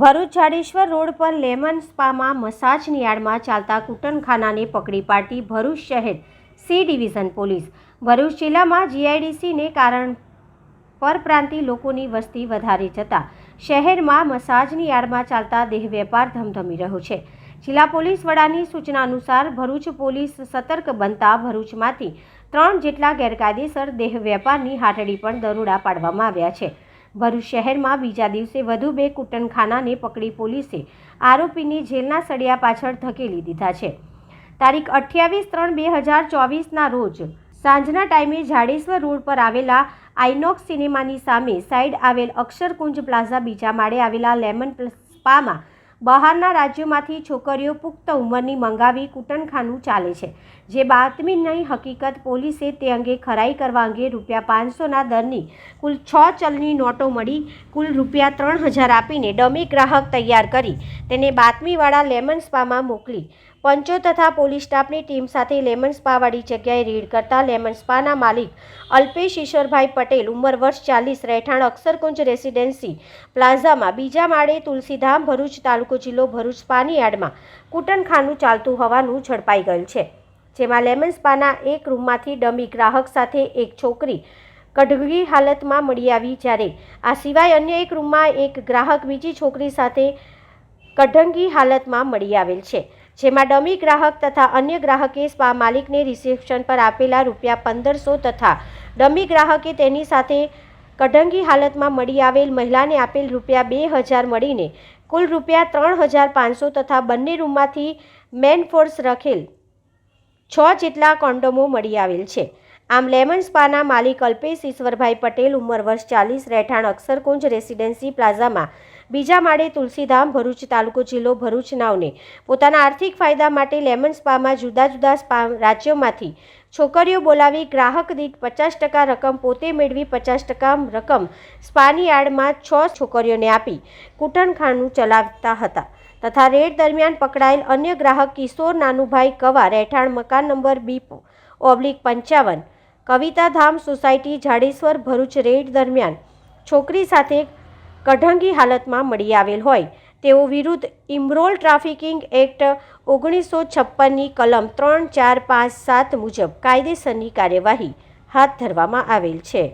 Bharuch Jadeshwar road પર lemon સ્પામાં મસાજની યાર્ડમાં ચાલતા કૂટનખાનાને પકડી પાડતી ભરૂચ શહેર સી ડિવિઝન પોલીસ. ભરૂચ જિલ્લામાં જીઆઈડીસીને કારણ પરપ્રાંતિ લોકોની વસ્તી વધારે જતાં શહેરમાં મસાજની યાર્ડમાં ચાલતા દેહ વેપાર ધમધમી રહ્યો છે. જિલ્લા પોલીસ વડાની સૂચના અનુસાર ભરૂચ પોલીસ સતર્ક બનતા ભરૂચમાંથી ત્રણ જેટલા ગેરકાયદેસર દેહ વેપારની હાટડી પણ દરોડા પાડવામાં આવ્યા છે. ભરૂચ શહેરમાં બીજા દિવસે વધુ બે કુટનખાનાને પકડી પોલીસે આરોપીને જેલના સળિયા પાછળ ધકેલી દીધા છે. તારીખ અઠ્યાવીસ ત્રણ બે હજાર ચોવીસના રોજ સાંજના ટાઈમે જાડેશ્વર રોડ પર આવેલા આઇનોક્સ સિનેમાની સામે સાઈડ આવેલ અક્ષરકુંજ પ્લાઝા બીજા માળે આવેલા લેમન સ્પામાં બહારના રાજ્યોમાંથી છોકરીઓ પુખ્ત ઉંમરની મંગાવી કૂટનખાનું ચાલે છે. જે બાતમીની હકીકત પોલીસે તે અંગે ખરાઈ કરવા અંગે રૂપિયા પાંચસોના દરની કુલ છ ચલની નોટો મળી, કુલ રૂપિયા ત્રણ હજાર આપીને ડમી ગ્રાહક તૈયાર કરી તેને બાતમીવાળા લેમન સ્પામાં મોકલી. પંચો તથા પોલીસ સ્ટાફની ટીમ સાથે લેમન સ્પાવાળી જગ્યાએ રેડ કરતા લેમન સ્પાના માલિક અલ્પેશ ઈશ્વરભાઈ પટેલ ઉંમર વર્ષ ચાલીસ, રહેઠાણ અક્ષરકુંજ રેસિડેન્સી પ્લાઝામાં બીજા માળે તુલસીધામ, ભરૂચ તાલુકો જિલ્લો ભરૂચ સ્પાની યાર્ડમાં કૂટનખાનું ચાલતું હોવાનું ઝડપાઈ ગયેલ છે, જેમાં લેમન સ્પાના એક રૂમમાંથી ડમી ગ્રાહક સાથે એક છોકરી કઢગી હાલતમાં મળી આવી જ્યારે આ સિવાય અન્ય એક રૂમમાં એક ગ્રાહક બીજી છોકરી સાથે કઢંગી હાલતમાં મળી આવેલ છે. જેમાં ડમી ગ્રાહક તથા અન્ય ગ્રાહકે સ્પા માલિકને રિસેપ્શન પર આપેલા રૂપિયા પંદરસો તથા ડમી ગ્રાહકે તેની સાથે કઢંગી હાલતમાં મળી આવેલ મહિલાને આપેલ રૂપિયા બે હજાર મળીને કુલ રૂપિયા ત્રણ હજાર પાંચસો તથા બંને રૂમમાંથી મેન ફોર્સ રખેલ છ જેટલા કોન્ડોમો મળી આવેલ છે. આમ લેમન સ્પાના માલિક અલ્પેશ ઈશ્વરભાઈ પટેલ ઉંમર વર્ષ ચાલીસ, રહેઠાણ અક્ષરકુંજ રેસિડેન્સી પ્લાઝામાં. બીજા માળે તુલસીધામ, ભરૂચ તાલુકો જિલ્લો ભરૂચ નાવને. પોતાના આર્થિક ફાયદા માટે લેમન સ્પામાં જુદા જુદા સ્પા રાજ્યોમાંથી છોકરીઓ બોલાવી ગ્રાહક દીઠ પચાસ ટકા રકમ, પોતે મેળવી પચાસ ટકા રકમ સ્પાની યાર્ડમાં છ છોકરીઓને આપી કૂટનખાનું ચલાવતા હતા. તથા રેડ દરમિયાન પકડાયેલ અન્ય ગ્રાહક કિશોર નાનુભાઈ કવા, રહેઠાણ મકાન નંબર બી ઓબ્લિક પંચાવન. કવિતાધામ સોસાયટી જાડેશ્વર ભરૂચ રેડ દરમિયાન છોકરી સાથે કઢંગી હાલતમાં મળી આવેલ હોય. તેઓ વિરુદ્ધ ઇમરોલ ટ્રાફિકિંગ એક્ટ ઓગણીસો છપ્પનની કલમ ત્રણ ચાર પાંચ સાત મુજબ કાયદેસરની કાર્યવાહી હાથ ધરવામાં આવેલ છે.